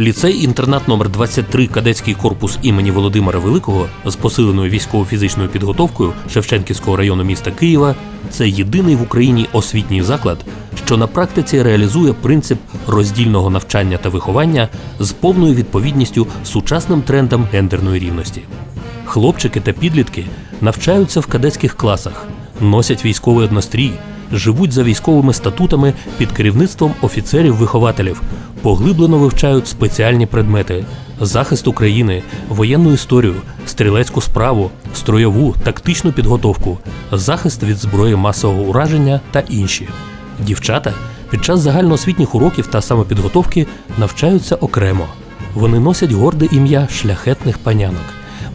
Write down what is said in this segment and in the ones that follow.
Ліцей-інтернат номер 23 кадетський корпус імені Володимира Великого з посиленою військово-фізичною підготовкою Шевченківського району міста Києва це єдиний в Україні освітній заклад, що на практиці реалізує принцип роздільного навчання та виховання з повною відповідністю сучасним трендам гендерної рівності. Хлопчики та підлітки навчаються в кадетських класах, носять військовий однострій, живуть за військовими статутами під керівництвом офіцерів-вихователів, поглиблено вивчають спеціальні предмети: захист України, воєнну історію, стрілецьку справу, строєву, тактичну підготовку, захист від зброї масового ураження та інші. Дівчата під час загальноосвітніх уроків та самопідготовки навчаються окремо. Вони носять горде ім'я шляхетних панянок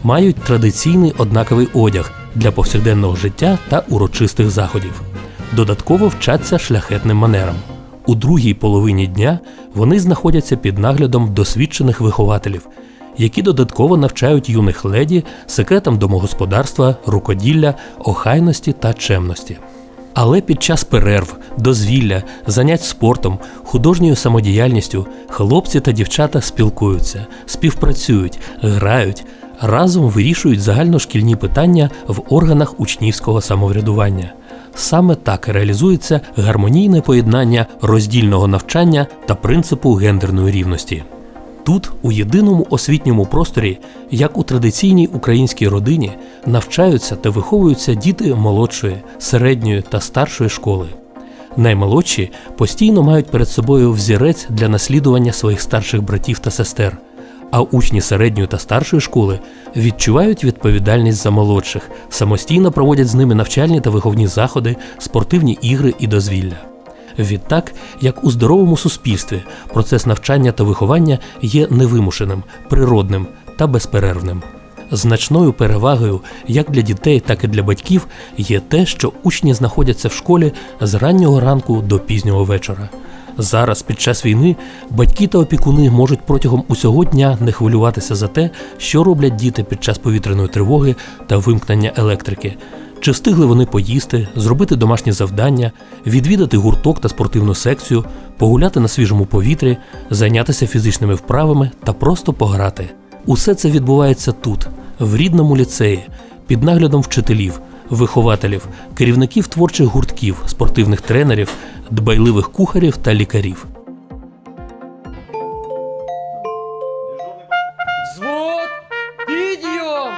мають традиційний однаковий одяг для повсякденного життя та урочистих заходів. Додатково вчаться шляхетним манерам. У другій половині дня вони знаходяться під наглядом досвідчених вихователів, які додатково навчають юних леді секретам домогосподарства, рукоділля, охайності та чемності. Але під час перерв, дозвілля, занять спортом, художньою самодіяльністю хлопці та дівчата спілкуються, співпрацюють, грають, разом вирішують загальношкільні питання в органах учнівського самоврядування. Саме так реалізується гармонійне поєднання роздільного навчання та принципу гендерної рівності. Тут, у єдиному освітньому просторі, як у традиційній українській родині, навчаються та виховуються діти молодшої, середньої та старшої школи. Наймолодші постійно мають перед собою взірець для наслідування своїх старших братів та сестер, а учні середньої та старшої школи відчувають відповідальність за молодших, самостійно проводять з ними навчальні та виховні заходи, спортивні ігри і дозвілля. Відтак, як у здоровому суспільстві, процес навчання та виховання є невимушеним, природним та безперервним. Значною перевагою як для дітей, так і для батьків є те, що учні знаходяться в школі з раннього ранку до пізнього вечора. Зараз, під час війни, батьки та опікуни можуть протягом усього дня не хвилюватися за те, що роблять діти під час повітряної тривоги та вимкнення електрики. Чи встигли вони поїсти, зробити домашні завдання, відвідати гурток та спортивну секцію, погуляти на свіжому повітрі, зайнятися фізичними вправами та просто пограти? Усе це відбувається тут, в рідному ліцеї, під наглядом вчителів, вихователів, керівників творчих гуртків, спортивних тренерів, дбайливих кухарів та лікарів. Звод! Підйом!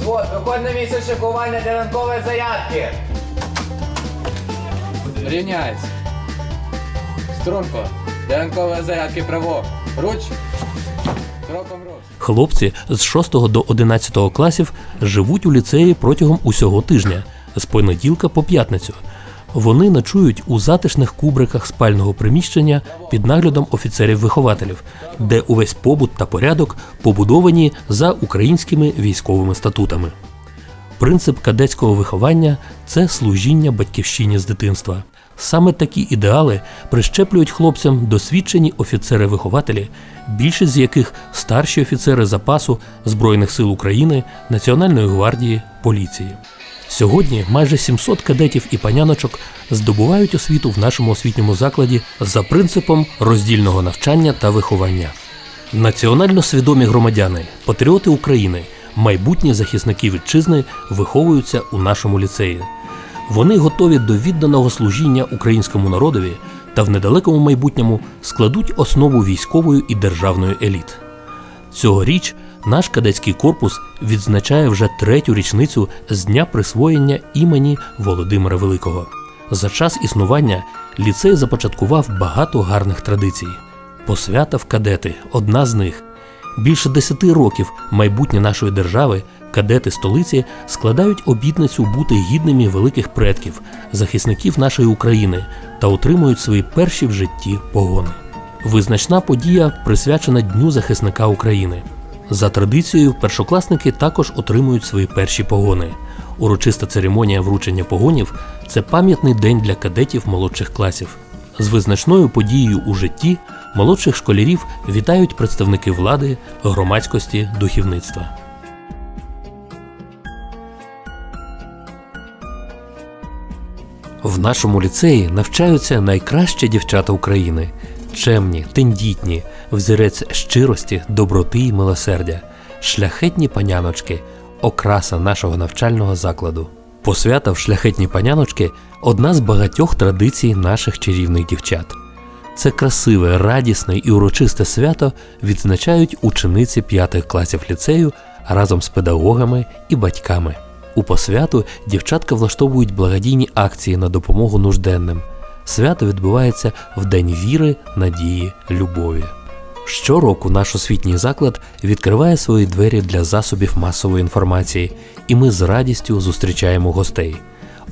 Звод, виходь на місце шикування для ранкової зарядки. Рівняйся. Струнко. Ранкової зарядки право. Руч. Кроком руч. Хлопці з 6 до 11 класів живуть у ліцеї протягом усього тижня з понеділка по п'ятницю. Вони ночують у затишних кубриках спального приміщення під наглядом офіцерів-вихователів, де увесь побут та порядок побудовані за українськими військовими статутами. Принцип кадетського виховання це служіння батьківщині з дитинства. Саме такі ідеали прищеплюють хлопцям досвідчені офіцери-вихователі, більшість з яких старші офіцери запасу Збройних сил України, Національної гвардії, поліції. Сьогодні майже 700 кадетів і паняночок здобувають освіту в нашому освітньому закладі за принципом роздільного навчання та виховання. Національно свідомі громадяни, патріоти України, майбутні захисники вітчизни виховуються у нашому ліцеї. Вони готові до відданого служіння українському народові та в недалекому майбутньому складуть основу військової і державної еліт. Цьогоріч наш кадетський корпус відзначає вже третю річницю з дня присвоєння імені Володимира Великого. За час існування ліцей започаткував багато гарних традицій. Посвята в кадети одна з них. Більше десяти років майбутнє нашої держави кадети столиці складають обітницю бути гідними великих предків, захисників нашої України та отримують свої перші в житті погони. Визначна подія присвячена Дню захисника України. За традицією, першокласники також отримують свої перші погони. Урочиста церемонія вручення погонів це пам'ятний день для кадетів молодших класів. З визначною подією у житті молодших школярів вітають представники влади, громадськості, духовництва. В нашому ліцеї навчаються найкращі дівчата України, чемні, тендітні, взірець щирості, доброти і милосердя, шляхетні паняночки, окраса нашого навчального закладу. Посвята в шляхетні паняночки одна з багатьох традицій наших чарівних дівчат. Це красиве, радісне і урочисте свято відзначають учениці п'ятих класів ліцею разом з педагогами і батьками. У посвяту дівчатка влаштовують благодійні акції на допомогу нужденним. Свято відбувається в День віри, надії, любові. Щороку наш освітній заклад відкриває свої двері для засобів масової інформації, і ми з радістю зустрічаємо гостей.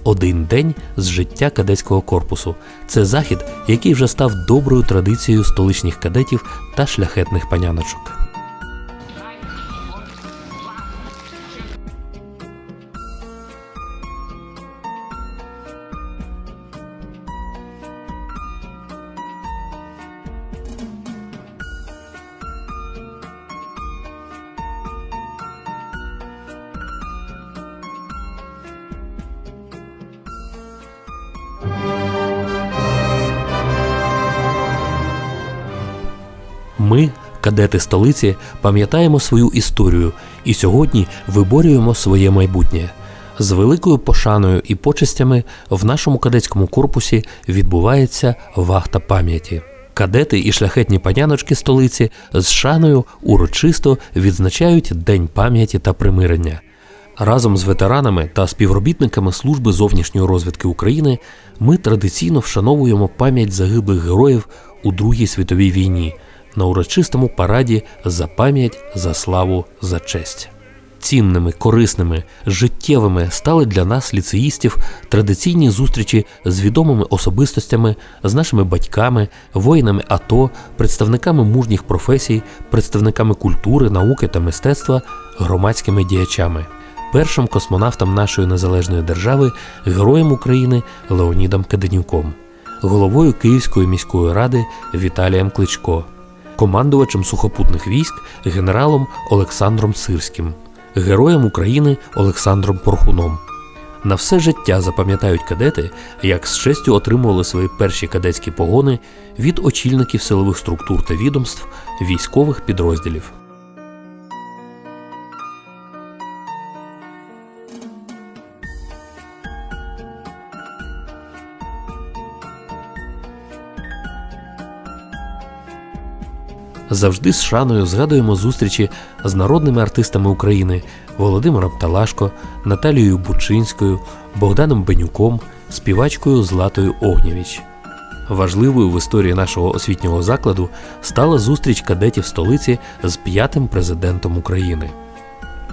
Один день з життя кадетського корпусу це захід, який вже став доброю традицією столичних кадетів та шляхетних паняночок. Кадети столиці, пам'ятаємо свою історію і сьогодні виборюємо своє майбутнє. З великою пошаною і почестями в нашому кадетському корпусі відбувається вахта пам'яті. Кадети і шляхетні паняночки столиці з шаною урочисто відзначають День пам'яті та примирення. Разом з ветеранами та співробітниками служби зовнішньої розвідки України ми традиційно вшановуємо пам'ять загиблих героїв у Другій світовій війні на урочистому параді за пам'ять, за славу, за честь. Цінними, корисними, життєвими стали для нас, ліцеїстів, традиційні зустрічі з відомими особистостями, з нашими батьками, воїнами АТО, представниками мужніх професій, представниками культури, науки та мистецтва, громадськими діячами. Першим космонавтом нашої незалежної держави, героєм України Леонідом Каденюком, головою Київської міської ради Віталієм Кличко, командувачем сухопутних військ генералом Олександром Сирським, героєм України Олександром Порхуном. На все життя запам'ятають кадети, як з честю отримували свої перші кадетські погони від очільників силових структур та відомств військових підрозділів. Завжди з шаною згадуємо зустрічі з народними артистами України Володимиром Талашко, Наталією Бучинською, Богданом Бенюком, співачкою Златою Огнєвіч. Важливою в історії нашого освітнього закладу стала зустріч кадетів столиці з п'ятим президентом України.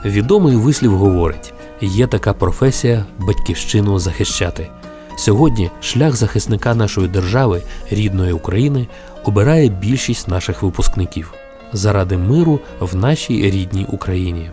Відомий вислів говорить: є така професія батьківщину захищати. Сьогодні шлях захисника нашої держави, рідної України, обирає більшість наших випускників заради миру в нашій рідній Україні.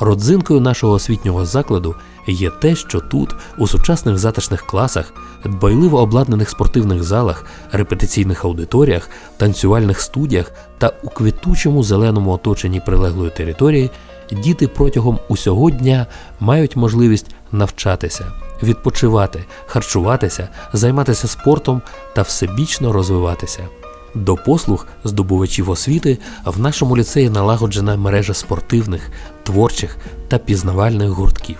Родзинкою нашого освітнього закладу є те, що тут, у сучасних затишних класах, дбайливо обладнаних спортивних залах, репетиційних аудиторіях, танцювальних студіях та у квітучому зеленому оточенні прилеглої території, діти протягом усього дня мають можливість навчатися, відпочивати, харчуватися, займатися спортом та всебічно розвиватися. До послуг здобувачів освіти в нашому ліцеї налагоджена мережа спортивних, творчих та пізнавальних гуртків.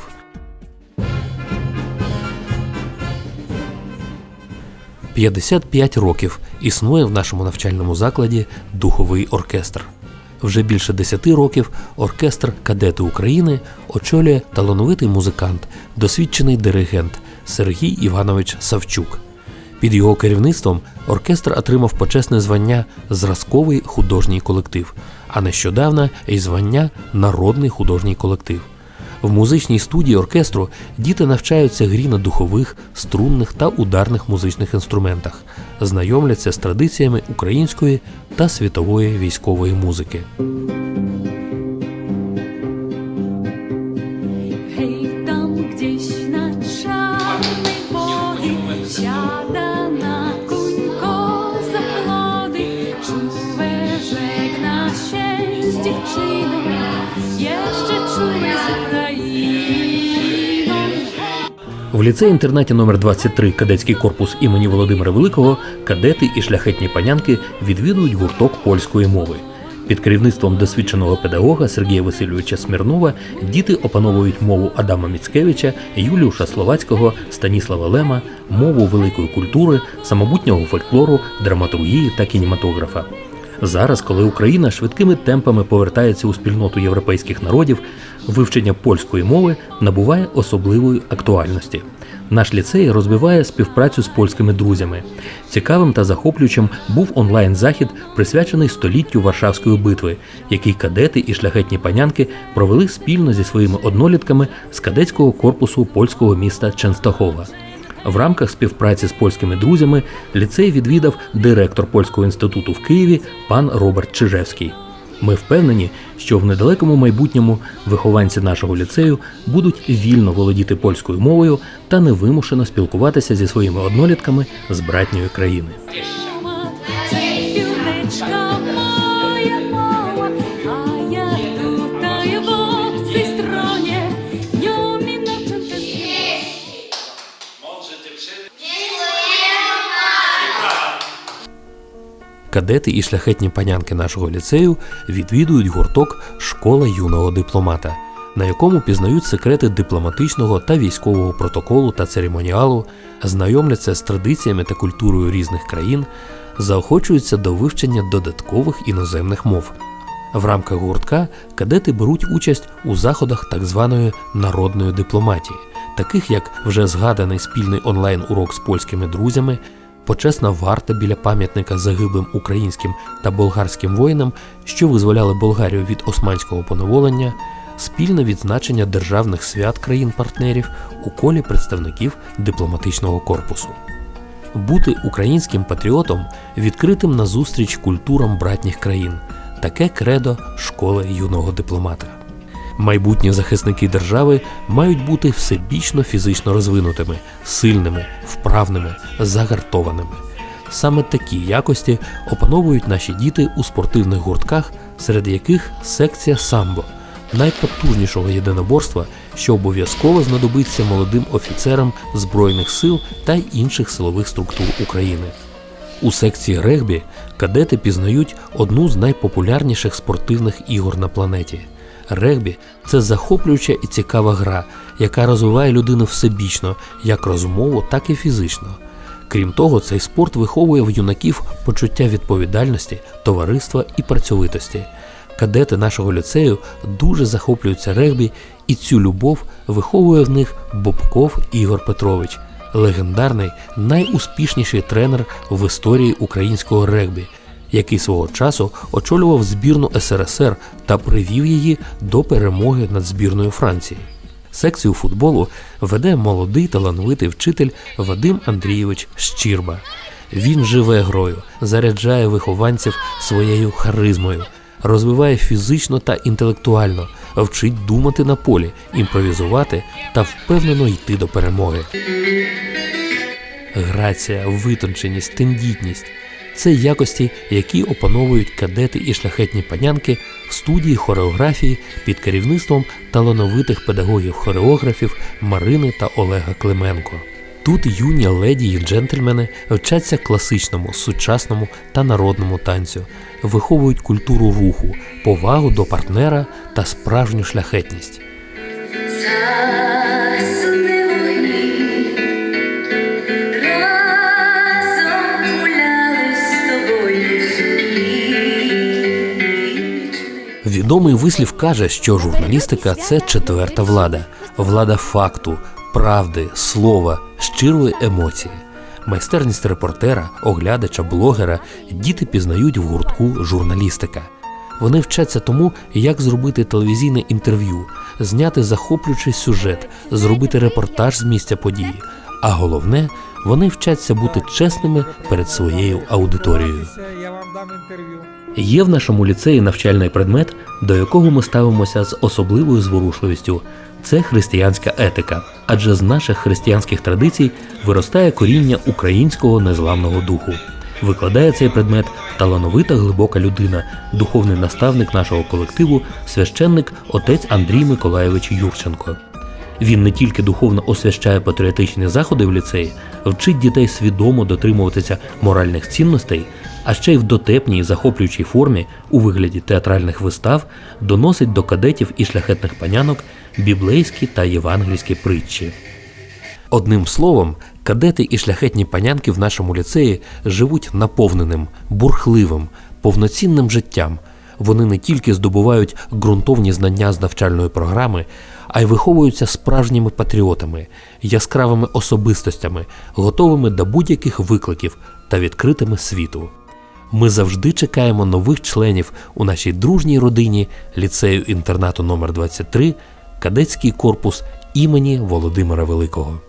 «55 років існує в нашому навчальному закладі духовий оркестр. Вже більше 10 років оркестр Кадети України очолює талановитий музикант, досвідчений диригент Сергій Іванович Савчук. Під його керівництвом оркестр отримав почесне звання Зразковий художній колектив, а нещодавно й звання Народний художній колектив. В музичній студії оркестру діти навчаються грі на духових, струнних та ударних музичних інструментах, знайомляться з традиціями української та світової військової музики. Ліцеї-інтернаті номер 23 кадетський корпус імені Володимира Великого кадети і шляхетні панянки відвідують гурток польської мови. Під керівництвом досвідченого педагога Сергія Васильовича Смірнова діти опановують мову Адама Міцкевича, Юліуша Словацького, Станіслава Лема, мову великої культури, самобутнього фольклору, драматургії та кінематографа. Зараз, коли Україна швидкими темпами повертається у спільноту європейських народів, вивчення польської мови набуває особливої актуальності. Наш ліцей розвиває співпрацю з польськими друзями. Цікавим та захоплюючим був онлайн-захід, присвячений століттю Варшавської битви, який кадети і шляхетні панянки провели спільно зі своїми однолітками з кадетського корпусу польського міста Ченстахова. В рамках співпраці з польськими друзями ліцей відвідав директор польського інституту в Києві пан Роберт Чижевський. Ми впевнені, що в недалекому майбутньому вихованці нашого ліцею будуть вільно володіти польською мовою та невимушено спілкуватися зі своїми однолітками з братньої країни. Кадети і шляхетні панянки нашого ліцею відвідують гурток Школа юного дипломата, на якому пізнають секрети дипломатичного та військового протоколу та церемоніалу, знайомляться з традиціями та культурою різних країн, заохочуються до вивчення додаткових іноземних мов. В рамках гуртка кадети беруть участь у заходах так званої народної дипломатії, таких як вже згаданий спільний онлайн-урок з польськими друзями, почесна варта біля пам'ятника загиблим українським та болгарським воїнам, що визволяли Болгарію від османського поневолення, спільне відзначення державних свят країн-партнерів у колі представників дипломатичного корпусу. Бути українським патріотом відкритим на зустріч культурам братніх країн таке кредо школи юного дипломата. Майбутні захисники держави мають бути всебічно фізично розвинутими, сильними, вправними, загартованими. Саме такі якості опановують наші діти у спортивних гуртках, серед яких секція самбо, найпотужнішого єдиноборства, що обов'язково знадобиться молодим офіцерам Збройних сил та інших силових структур України. У секції регбі кадети пізнають одну з найпопулярніших спортивних ігор на планеті. Регбі це захоплююча і цікава гра, яка розвиває людину всебічно, як розумово, так і фізично. Крім того, цей спорт виховує в юнаків почуття відповідальності, товариства і працьовитості. Кадети нашого ліцею дуже захоплюються регбі, і цю любов виховує в них Бобков Ігор Петрович, легендарний найуспішніший тренер в історії українського регбі, який свого часу очолював збірну СРСР та привів її до перемоги над збірною Франції. Секцію футболу веде молодий талановитий вчитель Вадим Андрійович Щірба. Він живе грою, заряджає вихованців своєю харизмою, розвиває фізично та інтелектуально, вчить думати на полі, імпровізувати та впевнено йти до перемоги. Грація, витонченість, тендітність це якості, які опановують кадети і шляхетні панянки в студії хореографії під керівництвом талановитих педагогів-хореографів Марини та Олега Клименко. Тут юні леді і джентльмени вчаться класичному, сучасному та народному танцю, виховують культуру руху, повагу до партнера та справжню шляхетність. Відомий вислів каже, що журналістика це четверта влада, влада факту, правди, слова, щирої емоції. Майстерність репортера, оглядача, блогера діти пізнають в гуртку журналістика. Вони вчаться тому, як зробити телевізійне інтерв'ю, зняти захоплюючий сюжет, зробити репортаж з місця події. А головне, вони вчаться бути чесними перед своєю аудиторією. Я вам дам інтерв'ю. Є в нашому ліцеї навчальний предмет, до якого ми ставимося з особливою зворушливістю. Це християнська етика, адже з наших християнських традицій виростає коріння українського незламного духу. Викладає цей предмет талановита глибока людина, духовний наставник нашого колективу, священник отець Андрій Миколайович Юрченко. Він не тільки духовно освящає патріотичні заходи в ліцеї, вчить дітей свідомо дотримуватися моральних цінностей, а ще й в дотепній захоплюючій формі у вигляді театральних вистав доносить до кадетів і шляхетних панянок біблейські та євангельські притчі. Одним словом, кадети і шляхетні панянки в нашому ліцеї живуть наповненим, бурхливим, повноцінним життям. Вони не тільки здобувають ґрунтовні знання з навчальної програми, а й виховуються справжніми патріотами, яскравими особистостями, готовими до будь-яких викликів та відкритими світу. Ми завжди чекаємо нових членів у нашій дружній родині ліцею інтернату номер 23 кадетський корпус імені Володимира Великого.